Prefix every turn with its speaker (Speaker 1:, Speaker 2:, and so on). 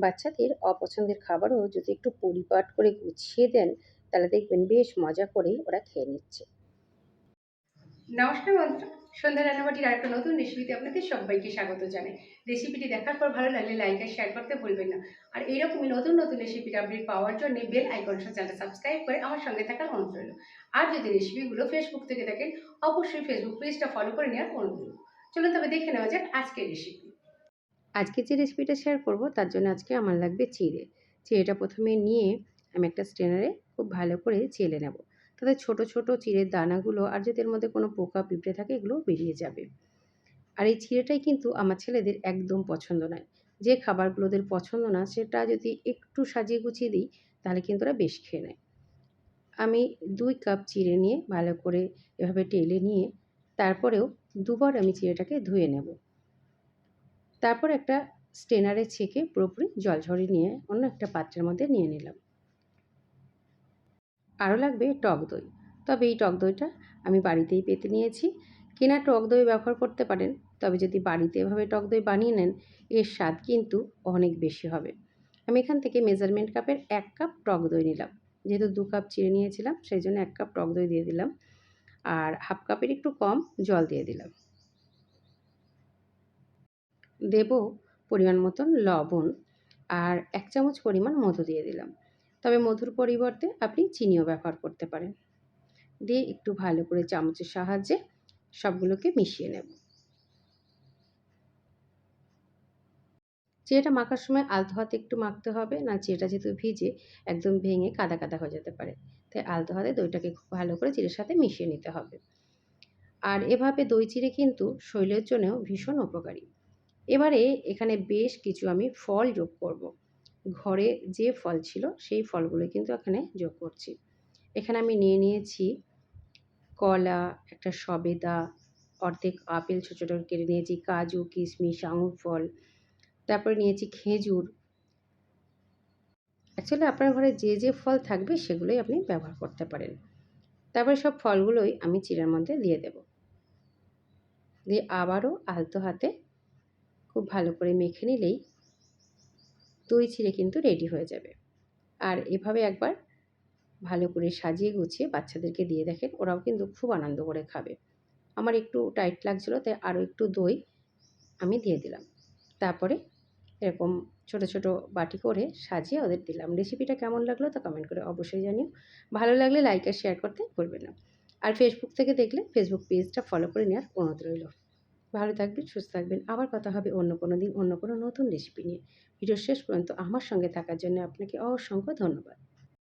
Speaker 1: বাচ্চাদের অপছন্দের খাবারও যদি একটু পরিপাট করে গুছিয়ে দেন, তাহলে দেখবেন বেশ মজা করেই ওরা খেয়ে নিচ্ছে।
Speaker 2: নমস্কার বন্ধুরা সন্ধ্যা রান্নাবাটির আরেকটা নতুন রেসিপিতে আপনাদের সবাইকে স্বাগত জানাই। রেসিপিটি দেখার পর ভালো লাগলে লাইক আর শেয়ার করতে ভুলবেন না। আর এইরকমই নতুন নতুন রেসিপির আপডেট পাওয়ার জন্য বেল আইকন চ্যানেলটা সাবস্ক্রাইব করে আমার সঙ্গে থাকার অনুরোধ রইল। আর যদি রেসিপিগুলো ফেসবুক থেকে থাকেন অবশ্যই ফেসবুক পেজটা ফলো করে নেওয়ার অনুরোধ চলুন তবে দেখে নেওয়া যাক আজকের রেসিপি
Speaker 1: আজকে যে রেসিপিটা শেয়ার করব, তার জন্য আজকে আমার লাগবে চিড়ে। চিড়েটা প্রথমে নিয়ে আমি একটা স্ট্রেনারে খুব ভালো করে চেলে নেব। তাতে ছোট ছোট চিড়ের দানাগুলো আর যদি এর মধ্যে কোনো পোকা, পিঁপড়ে থাকে, এগুলো বেরিয়ে যাবে। আর এই চিড়েটাই কিন্তু আমার ছেলেদের একদম পছন্দ নয়। যে খাবারগুলোদের পছন্দ না, সেটা যদি একটু সাজিয়ে গুছিয়ে দিই, তাহলে কিন্তু ওরা বেশ খেয়ে নেয়। আমি দুই কাপ চিড়ে নিয়ে ভালো করে এভাবে টেলে নিয়ে, তারপরেও দুবার আমি চিড়েটাকে ধুয়ে নেব। তারপর একটা স্টেনারে ছেঁকে পুরোপুরি জল ঝরিয়ে নিয়ে অন্য একটা পাত্রের মধ্যে নিয়ে নিলাম। আরও লাগবে টক দই। তবে এই টক দইটা আমি বাড়িতেই পেতে নিয়েছি। কেনা টক দই ব্যবহার করতে পারেন, তবে যদি বাড়িতে এভাবে টক দই বানিয়ে নেন, এর স্বাদ কিন্তু অনেক বেশি হবে। আমি এখান থেকে মেজারমেন্ট কাপের এক কাপ টক দই নিলাম। যেহেতু দু কাপ চিড়ে নিয়েছিলাম, সেই জন্য এক কাপ টক দই দিয়ে দিলাম। আর হাফ কাপের একটু কম জল দিয়ে দিলাম। দেব পরিমাণ মতন লবণ আর এক চামচ পরিমাণ মধু দিয়ে দিলাম। তবে মধুর পরিবর্তে আপনি চিনিও ব্যবহার করতে পারেন। দিয়ে একটু ভালো করে চামচের সাহায্যে সবগুলোকে মিশিয়ে নেব। চিড়েটা মাখার সময় আলতো হাতে একটু মাখতে হবে, না চিড়েটা যেহেতু ভিজে একদম ভেঙে কাদা কাদা হয়ে যেতে পারে। তাই আলতো হাতে দইটাকে খুব ভালো করে চিড়ের সাথে মিশিয়ে নিতে হবে। আর এভাবে দই চিড়ে কিন্তু শরীরের জন্যও ভীষণ উপকারী। এবারে এখানে বেশ কিছু আমি ফল যোগ করব। ঘরে যে ফল ছিল সেই ফলগুলো কিন্তু এখানে যোগ করছি। এখানে আমি নিয়ে নিয়েছি কলা, একটা সবেদা, অর্ধেক আপেল ছোটো ছোটো কেটে নিয়েছি, কাজু, কিশমিশ, আঙুর ফল, তারপরে নিয়েছি খেজুর। অ্যাকচুয়ালি আপনার ঘরে যে যে ফল থাকবে সেগুলোই আপনি ব্যবহার করতে পারেন। তারপরে সব ফলগুলোই আমি চিড়ের মধ্যে দিয়ে দেব। দিয়ে আবারও আলতো হাতে খুব ভালো করে মেখে নিলেই দই চিড়ে কিন্তু রেডি হয়ে যাবে। আর এভাবে একবার ভালো করে সাজিয়ে গুছিয়ে বাচ্চাদেরকে দিয়ে দেখেন, ওরাও কিন্তু খুব আনন্দ করে খাবে। আমার একটু টাইট লাগছিল, তাই আরও একটু দই আমি দিয়ে দিলাম। তারপরে এরকম ছোট ছোট বাটি করে সাজিয়ে ওদের দিলাম। রেসিপিটা কেমন লাগল তা কমেন্ট করে অবশ্যই জানিও। ভালো লাগলে লাইক আর শেয়ার করতে ভুলবেন না। আর ফেসবুক থেকে দেখলে ফেসবুক পেজটা ফলো করে নেওয়ার অনুরোধ রইল। ভালো থাকবেন, সুস্থ থাকবেন। আবার কথা হবে অন্য কোনো দিন, অন্য কোনো নতুন রেসিপি নিয়ে। ভিডিও শেষ পর্যন্ত আমার সঙ্গে থাকার জন্য আপনাকে অসংখ্য ধন্যবাদ।